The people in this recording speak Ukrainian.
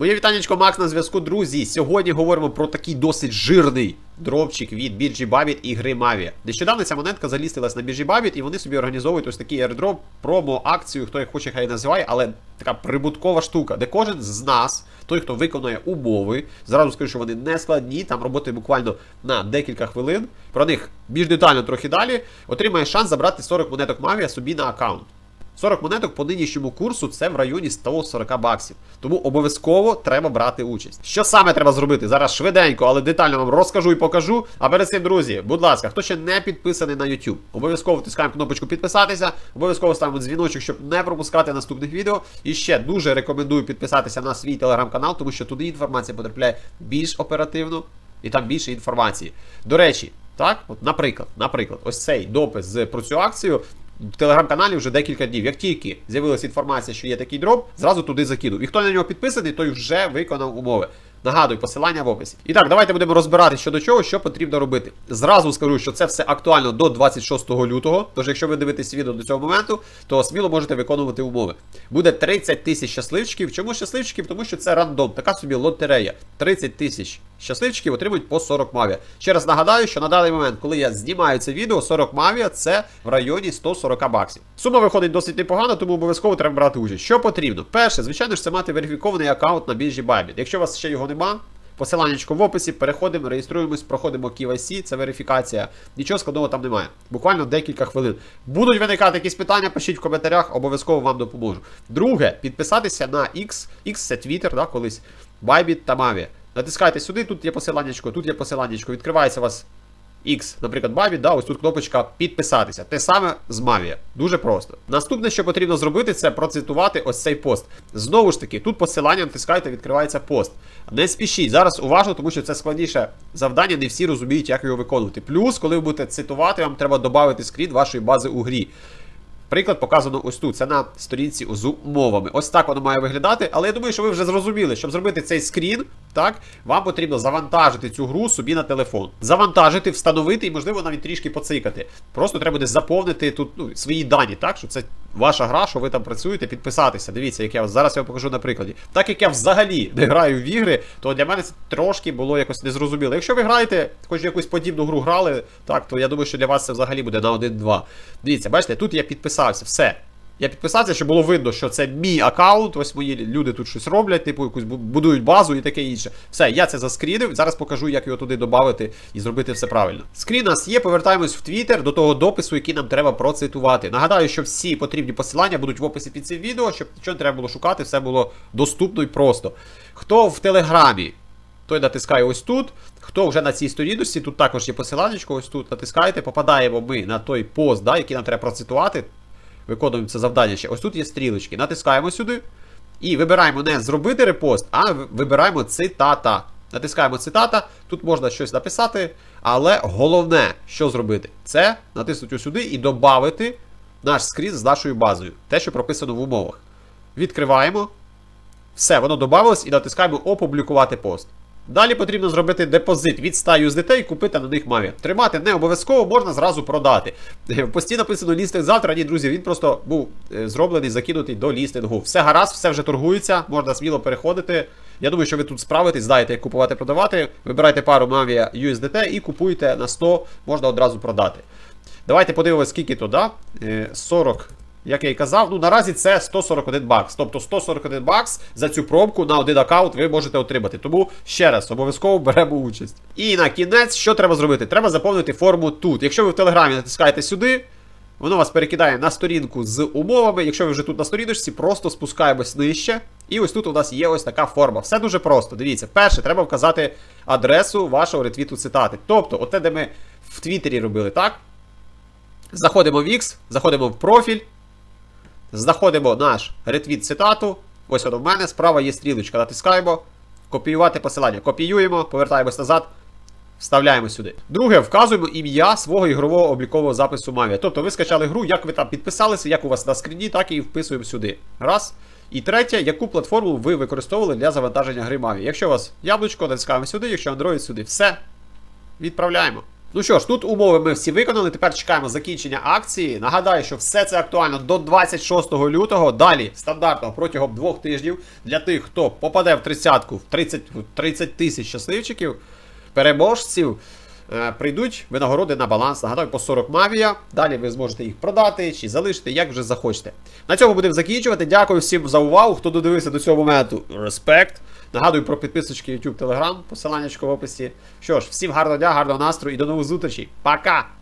Моє вітанечко Макс на зв'язку, друзі. Сьогодні говоримо про такий досить жирний дропчик від біржі Babbitt і гри Mavі. Нещодавно ця монетка залістилась на біржі Babbitt і вони собі організовують ось такий airdrop, промо, акцію, хто як хоче, хай називає, але така прибуткова штука, де кожен з нас, той, хто виконує умови, зразу скажу, що вони не складні, там роботи буквально на декілька хвилин. Про них більш детально трохи далі, отримає шанс забрати 40 монеток Mavia собі на аккаунт. 40 монеток по нинішньому курсу це в районі 140 баксів. Тому обов'язково треба брати участь. Що саме треба зробити? Зараз швиденько, але детально вам розкажу і покажу. А перед цим, друзі, будь ласка, хто ще не підписаний на YouTube, обов'язково втискаємо кнопочку підписатися, обов'язково ставимо дзвіночок, щоб не пропускати наступних відео. І ще дуже рекомендую підписатися на свій телеграм-канал, тому що туди інформація потрапляє більш оперативно і там більше інформації. До речі, так, от, наприклад, наприклад, ось цей допис з про цю акцію в телеграм-каналі вже декілька днів. Як тільки з'явилася інформація, що є такий дроп, зразу туди закинув. І хто на нього підписаний, той вже виконав умови. Нагадую, посилання в описі. І так, давайте будемо розбирати щодо чого, що потрібно робити. Зразу скажу, що це все актуально до 26 лютого. Тож, якщо ви дивитесь відео до цього моменту, то сміло можете виконувати умови. Буде 30 тисяч щасливчиків. Чому щасливчиків? Тому що це рандом, така собі лотерея. 30 тисяч щасливчиків отримують по 40 мавія. Ще раз нагадаю, що на даний момент, коли я знімаю це відео, 40 мавія це в районі 140 баксів. Сума виходить досить непогано, тому обов'язково треба брати участь. Що потрібно? Перше, звичайно ж, це мати верифікований аккаунт на біржі Bybit. Якщо у вас ще його нема. Посиланнячко в описі, переходимо, реєструємось, проходимо KYC, це верифікація. Нічого складного там немає. Буквально декілька хвилин. Будуть виникати якісь питання, пишіть в коментарях, обов'язково вам допоможу. Друге, підписатися на X. X це Twitter, да, колись. Bybit та Mavi. Натискайте сюди, тут є посиланнячко, тут є посиланнячко. Відкривається у вас X, наприклад, Bybit, да, ось тут кнопочка підписатися. Те саме з Mavia. Дуже просто. Наступне, що потрібно зробити, це процитувати ось цей пост. Знову ж таки, тут посилання натискаєте, відкривається пост. Не спішіть, зараз уважно, тому що це складніше завдання, не всі розуміють, як його виконувати. Плюс, коли ви будете цитувати, вам треба додати скрін вашої бази у грі. Приклад показано ось тут. Це на сторінці з умовами. Ось так воно має виглядати. Але я думаю, що ви вже зрозуміли, щоб зробити цей скрін, так, вам потрібно завантажити цю гру собі на телефон. Завантажити, встановити і, можливо, навіть трішки поцикати. Просто треба буде заповнити тут ну, свої дані, так, що це ваша гра, що ви там працюєте, підписатися. Дивіться, як я зараз я покажу на прикладі. Так як я взагалі не граю в ігри, то для мене це трошки було якось незрозуміло. Якщо ви граєте, хоч якусь подібну гру грали, так, то я думаю, що для вас це взагалі буде на 1-2. Дивіться, бачите, тут я підписався, все. Я підписався, щоб було видно, що це мій аккаунт. Ось мої люди тут щось роблять, типу якусь будують базу і таке інше. Все, я це заскрінив. Зараз покажу, як його туди додати і зробити все правильно. Скрін нас є. Повертаємось в Твіттер до того допису, який нам треба процитувати. Нагадаю, що всі потрібні посилання будуть в описі під цим відео, щоб нічого не треба було шукати, все було доступно і просто. Хто в Телеграмі? Той натискає ось тут. Хто вже на цій сторінці, тут також є посилання, ось тут натискаєте, попадаємо ми на той пост, да, який нам треба процитувати. Виконуємо це завдання ще. Ось тут є стрілочки. Натискаємо сюди. І вибираємо не зробити репост, а вибираємо цитата. Натискаємо цитата. Тут можна щось написати. Але головне, що зробити, це натиснути сюди і додати наш скрін з нашою базою. Те, що прописано в умовах. Відкриваємо. Все, воно додавалось і натискаємо опублікувати пост. Далі потрібно зробити депозит від 100 USDT і купити на них маві. Тримати не обов'язково, можна зразу продати. В пості написано лістинг завтра. Ні, друзі, він просто був е, зроблений, закинутий до лістингу. Все гаразд, все вже торгується, можна сміло переходити. Я думаю, що ви тут справитесь, знаєте, як купувати, продавати. Вибирайте пару Mavia USDT і купуєте на 100, можна одразу продати. Давайте подивимось, скільки то, да? 40 як я і казав, ну наразі це 141 бакс. Тобто 141 бакс за цю пробку на один аккаунт ви можете отримати. Тому ще раз, обов'язково беремо участь. І на кінець, що треба зробити? Треба заповнити форму тут. Якщо ви в Телеграмі натискаєте сюди, воно вас перекидає на сторінку з умовами. Якщо ви вже тут на сторіночці, просто спускаємось нижче. І ось тут у нас є ось така форма. Все дуже просто. Дивіться, перше, треба вказати адресу вашого ретвіту цитати. Тобто, оте, де ми в Твіттері робили, так? Заходимо в X, заходимо в профіль. Знаходимо наш ретвіт цитату. Ось воно в мене. Справа є стрілочка. Натискаємо. Копіювати посилання. Копіюємо, повертаємось назад. Вставляємо сюди. Друге, вказуємо ім'я свого ігрового облікового запису Mavia. Тобто ви скачали гру, як ви там підписалися, як у вас на скріні, так і вписуємо сюди. Раз. І третє, яку платформу ви використовували для завантаження гри Mavia. Якщо у вас яблучко, натискаємо сюди, якщо Android сюди. Все. Відправляємо. Ну що ж, тут умови ми всі виконали. Тепер чекаємо закінчення акції. Нагадаю, що все це актуально до 26 лютого. Далі стандартно протягом двох тижнів для тих, хто попаде в тридцятку в 30 30 тисяч щасливчиків, переможців. е, Прийдуть винагороди на баланс, нагадаю, по 40 мавія. Далі ви зможете їх продати чи залишити, як вже захочете. На цьому будемо закінчувати. Дякую всім за увагу. Хто додивився до цього моменту, респект. Нагадую про підписочки YouTube, Telegram, посилання в описі. Що ж, всім гарного дня, гарного настрою і до нових зустрічей. Пока!